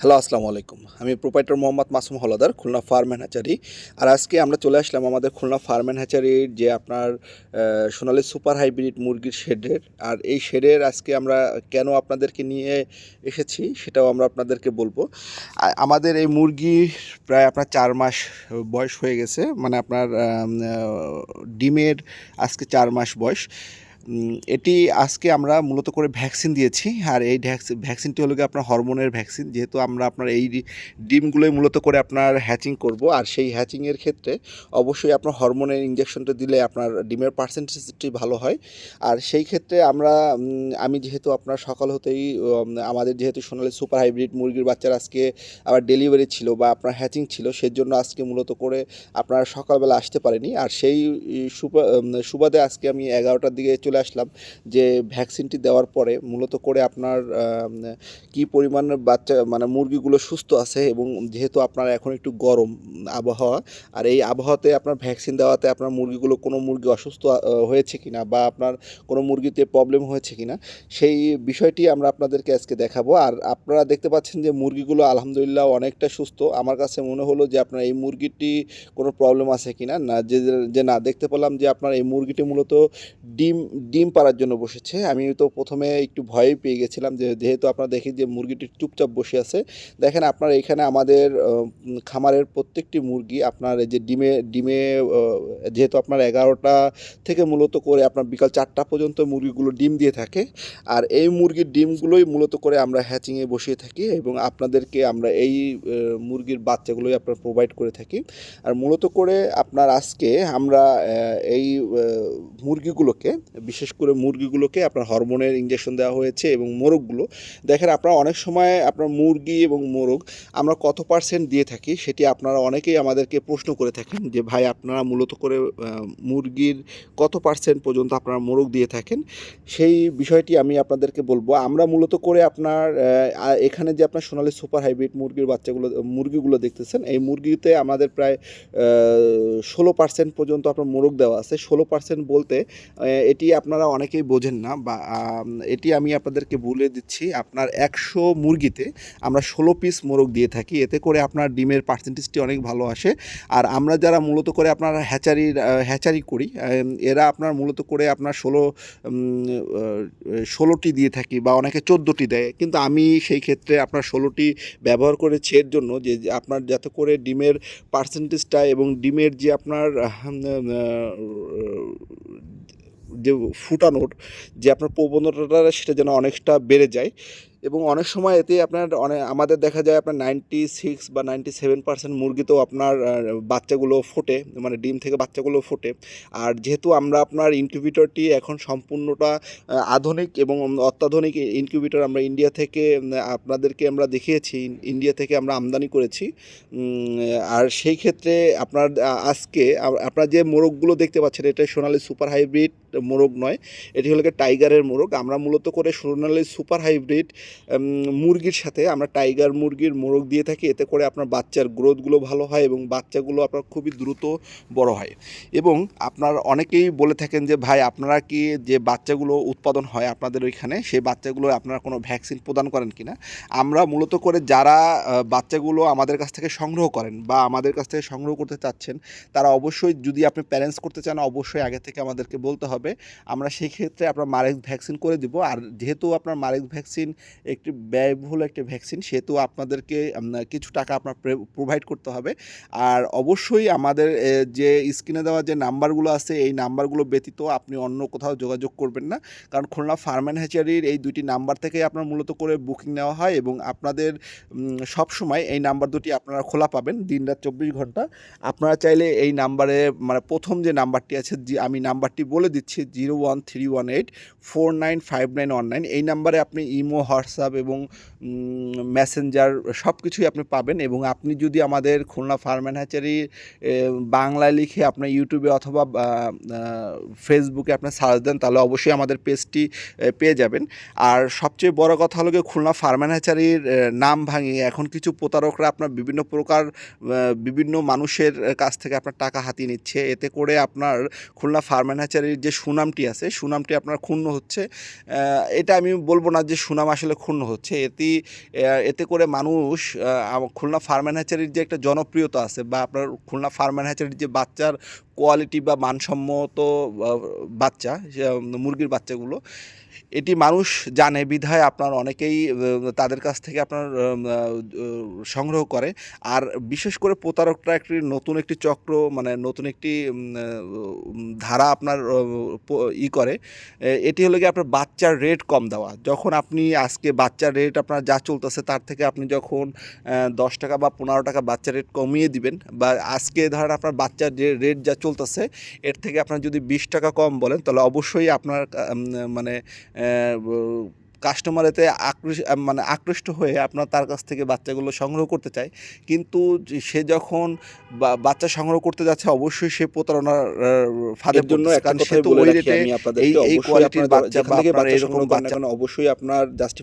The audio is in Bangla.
হ্যালো, আসসালামু আলাইকুম। আমি proprietor Mohammad Masum Haldar, Khulna farm and hatchery আর আজকে আমরা চলে আসলাম আমাদের খুলনা ফার্ম অ্যান্ড হ্যাচারির যে আপনার সোনালি সুপার হাইব্রিড মুরগির শেডের। আর এই শেডের আজকে আমরা কেন আপনাদেরকে নিয়ে এসেছি সেটাও আমরা আপনাদেরকে বলব। আমাদের এই মুরগি প্রায় আপনার চার মাস বয়স হয়ে গেছে। মানে আপনার ডিমের আজকে চার মাস বয়স। এটি আজকে আমরা মূলত করে ভ্যাকসিন দিয়েছি। আর এই ভ্যাকসিন ভ্যাকসিনটি হলো গিয়ে আপনার হরমোনের ভ্যাকসিন। যেহেতু আমরা আপনার এই ডিমগুলোই মূলত করে আপনার হ্যাচিং করব। আর সেই হ্যাচিংয়ের ক্ষেত্রে অবশ্যই আপনার হরমোনের ইঞ্জেকশনটা দিলে আপনার ডিমের পার্সেন্টেজটি ভালো হয়। আর সেই ক্ষেত্রে আমরা আমি যেহেতু আপনার সকাল হতেই আমাদের যেহেতু সোনালি সুপার হাইব্রিড মুরগির বাচ্চার আজকে আবার ডেলিভারি ছিল বা আপনার হ্যাচিং ছিল, সেজন্য আজকে মূলত করে আপনার সকালবেলা আসতে পারেনি। আর সেই সুবাদে আজকে আমি এগারোটার দিকে চলে আসলাম যে ভ্যাকসিনটি দেওয়ার পরে মূলত করে আপনার কি পরিমাণ বাচ্চা মানে মুরগিগুলো সুস্থ আছে এবং যেহেতু আপনার এখন একটু গরম আবহাওয়া, আর এই আবহাওয়াতে আপনার ভ্যাকসিন দেওয়াতে আপনার মুরগিগুলো কোনো মুরগি অসুস্থ হয়েছে কিনা বা আপনার কোনো মুরগিতে প্রবলেম হয়েছে কিনা, সেই বিষয়টি আমরা আপনাদেরকে আজকে দেখাবো। আর আপনারা দেখতে পাচ্ছেন যে মুরগিগুলো আলহামদুলিল্লাহ অনেকটা সুস্থ। আমার কাছে মনে হলো যে আপনার এই মুরগিটি কোনো প্রবলেম আছে কিনা, না যে যে না, দেখতে পেলাম যে আপনার এই মুরগিটি মূলত ডিম ডিম পাড়ার জন্য বসেছে। আমি তো প্রথমে একটু ভয়ই পেয়ে গেছিলাম যে, যেহেতু আপনারা দেখি যে মুরগিটি চুপচাপ বসে আছে, দেখেন আপনার এখানে আমাদের খামারের প্রত্যেকটি মুরগি আপনার এই যে ডিমে ডিমে যেহেতু আপনার এগারোটা থেকে মূলত করে আপনার বিকাল চারটা পর্যন্ত মুরগিগুলো ডিম দিয়ে থাকে, আর এই মুরগির ডিমগুলোই মূলত করে আমরা হ্যাচিংয়ে বসিয়ে থাকি এবং আপনাদেরকে আমরা এই মুরগির বাচ্চাগুলোই আপনার প্রোভাইড করে থাকি। আর মূলত করে আপনার আজকে আমরা এই মুরগিগুলোকে বিশেষ করে মুরগিগুলোকে আপনার হরমোনের ইঞ্জেকশন দেওয়া হয়েছে এবং মোরগগুলো। দেখেন আপনারা অনেক সময় আপনার মুরগি এবং মোরগ আমরা কত পার্সেন্ট দিয়ে থাকি সেটি আপনারা অনেকেই আমাদেরকে প্রশ্ন করে থাকেন যে, ভাই, আপনারা মূলত করে মুরগির কত পার্সেন্ট পর্যন্ত আপনারা মোরগ দিয়ে থাকেন? সেই বিষয়টি আমি আপনাদেরকে বলব। আমরা মূলত করে আপনার এখানে যে আপনার সোনালি সুপার হাইব্রিড মুরগির বাচ্চাগুলো, মুরগিগুলো দেখতেছেন, এই মুরগিতে আমাদের প্রায় ষোলো পার্সেন্ট পর্যন্ত আপনার মোরগ দেওয়া আছে। ষোলো পার্সেন্ট বলতে এটি আপনারা অনেকেই বোঝেন না বা এটি আমি আপনাদেরকে বলে দিচ্ছি আপনার একশো মুরগিতে আমরা ষোলো পিস মোরগ দিয়ে থাকি এতে করে আপনার ডিমের পার্সেন্টেজটি অনেক ভালো আসে। আর আমরা যারা মূলত করে আপনার হ্যাচারির আহ, হ্যাচারি করি এরা আপনার মূলত করে আপনার ষোলো ষোলোটি দিয়ে থাকি বা অনেকে চোদ্দোটি দেয়। কিন্তু আমি সেই ক্ষেত্রে আপনার ষোলোটি ব্যবহার করেছি এর জন্য যে আপনার যাতে করে ডিমের পার্সেন্টেজটা এবং ডিমের যে আপনার যে ফুটানোর যে আপনার প্রবণতাটা সেটা যেন অনেকটা বেড়ে যায়। এবং অনেক সময় এতে আপনার অনেক, আমাদের দেখা যায় আপনার নাইনটি সিক্স বা নাইনটি সেভেন পার্সেন্ট মুরগিতেও আপনার বাচ্চাগুলো ফোটে মানে ডিম থেকে বাচ্চাগুলো ফোটে। আর যেহেতু আমরা আপনার ইনকিউবেটরটি এখন সম্পূর্ণটা আধুনিক এবং অত্যাধুনিক ইনকিউবেটর আমরা ইন্ডিয়া থেকে আপনাদেরকে আমরা দেখিয়েছি ইন্ডিয়া থেকে আমরা আমদানি করেছি। আর সেই ক্ষেত্রে আপনার আজকে আপনার যে মোরগগুলো দেখতে পাচ্ছেন, এটা সোনালি সুপার হাইব্রিড মোরগ নয়, এটি হলো টাইগারের মোরগ। আমরা মূলত করে সোনালি সুপার হাইব্রিড মুরগির সাথে আমরা টাইগার মুরগির মোরগ দিয়ে থাকি। এতে করে আপনার বাচ্চার গ্রোথগুলো ভালো হয় এবং বাচ্চাগুলো আপনার খুবই দ্রুত বড় হয়। এবং আপনার অনেকেই বলে থাকেন যে, ভাই, আপনারা কি যে বাচ্চাগুলো উৎপাদন হয় আপনাদের ওইখানে, সেই বাচ্চাগুলো আপনারা কোনো ভ্যাকসিন প্রদান করেন কি না আমরা মূলত করে যারা বাচ্চাগুলো আমাদের কাছ থেকে সংগ্রহ করেন বা আমাদের কাছ থেকে সংগ্রহ করতে চাচ্ছেন, তারা অবশ্যই যদি আপনি প্যারেন্টস করতে চান, অবশ্যই আগে থেকে আমাদেরকে বলতে হবে। আমরা সেই ক্ষেত্রে আপনার মারেক্স ভ্যাকসিন করে দিব। আর যেহেতু আপনার মারেক্স ভ্যাকসিন একটি ব্যয়বহুল একটি ভ্যাকসিন সেহেতু আপনাদেরকে কিছু টাকা আপনার প্রোভাইড করতে হবে। আর অবশ্যই আমাদের যে স্ক্রিনে দেওয়া যে নাম্বারগুলো আছে, এই নাম্বারগুলো ব্যতীত আপনি অন্য কোথাও যোগাযোগ করবেন না। কারণ খুলনা ফার্ম অ্যান্ড হ্যাচারির এই দুটি নাম্বার থেকেই আপনার মূলত করে বুকিং নেওয়া হয় এবং আপনাদের সব সময় এই নাম্বার দুটি আপনারা খোলা পাবেন দিন রাত চব্বিশ ঘণ্টা। আপনারা চাইলে এই নাম্বারে মানে প্রথম যে নাম্বারটি আছে যে আমি নাম্বারটি বলে দিচ্ছি zero one three one eight four nine five nine one nine এই নাম্বারে আপনি ইমো হোয়াটসঅ্যাপ এবং মেসেঞ্জার সব কিছুই আপনি পাবেন এবং আপনি যদি আমাদের খুলনা ফার্ম অ্যান্ড হ্যাচারি বাংলায় লিখে আপনার ইউটিউবে অথবা ফেসবুকে আপনার সার্চ দেন, তাহলে অবশ্যই আমাদের পেজটি পেয়ে যাবেন। আর সবচেয়ে বড় কথা হলো গিয়ে খুলনা ফার্ম অ্যান্ড হ্যাচারির নাম ভাঙিয়ে এখন কিছু প্রতারকরা আপনার বিভিন্ন প্রকার বিভিন্ন মানুষের কাছ থেকে আপনার টাকা হাতিয়ে নিচ্ছে। এতে করে আপনার খুলনা ফার্ম অ্যান্ড হ্যাচারির যে সুনামটি আছে, সুনামটি আপনার ক্ষুণ্ণ হচ্ছে। এটা আমি বলব না যে সুনাম আসলে ক্ষুণ্ণ হচ্ছে। এতে এতে করে মানুষ খুলনা ফার্ম ফার্মেন হ্যাচারির যে একটা জনপ্রিয়তা আছে বা আপনার খুলনা ফার্মেন হ্যাচারির যে বাচ্চার কোয়ালিটি বা মানসম্মত বাচ্চা মুরগির বাচ্চাগুলো এটি মানুষ জানে, বিধায় আপনার অনেকেই তাদের কাছ থেকে আপনার সংগ্রহ করে। আর বিশেষ করে প্রতারকরা একটি নতুন একটি চক্র মানে নতুন একটি ধারা আপনার ই করে। এটি হলো গিয়ে আপনার বাচ্চার রেট কম দেওয়া। যখন আপনি আজকে বাচ্চার রেট আপনার যা চলতেছে, তার থেকে আপনি যখন দশ টাকা বা পনেরো টাকা বাচ্চার রেট কমিয়ে দিবেন, বা আজকে ধরেন আপনার বাচ্চার যে রেট যা চলতেছে, এর থেকে আপনার যদি বিশ টাকা কম বলেন, তাহলে অবশ্যই আপনার মানে কাস্টমার এতে আকৃষ্ট মানে আকৃষ্ট হয়ে আপনার তার কাছ থেকে বাচ্চাগুলো সংগ্রহ করতে চায় কিন্তু সে যখন বাচ্চা সংগ্রহ করতে যাচ্ছে অবশ্যই সে প্রতারণার ফাঁদের জন্য পড়তেছে। একটা কারণ সে কথাই তো বলে রাখি আমি আপনাদেরকে এই- কোয়ালিটির আপনারা বাচ্চা এরকম বাচ্চা- অবশ্যই আপনার জাস্টিফাই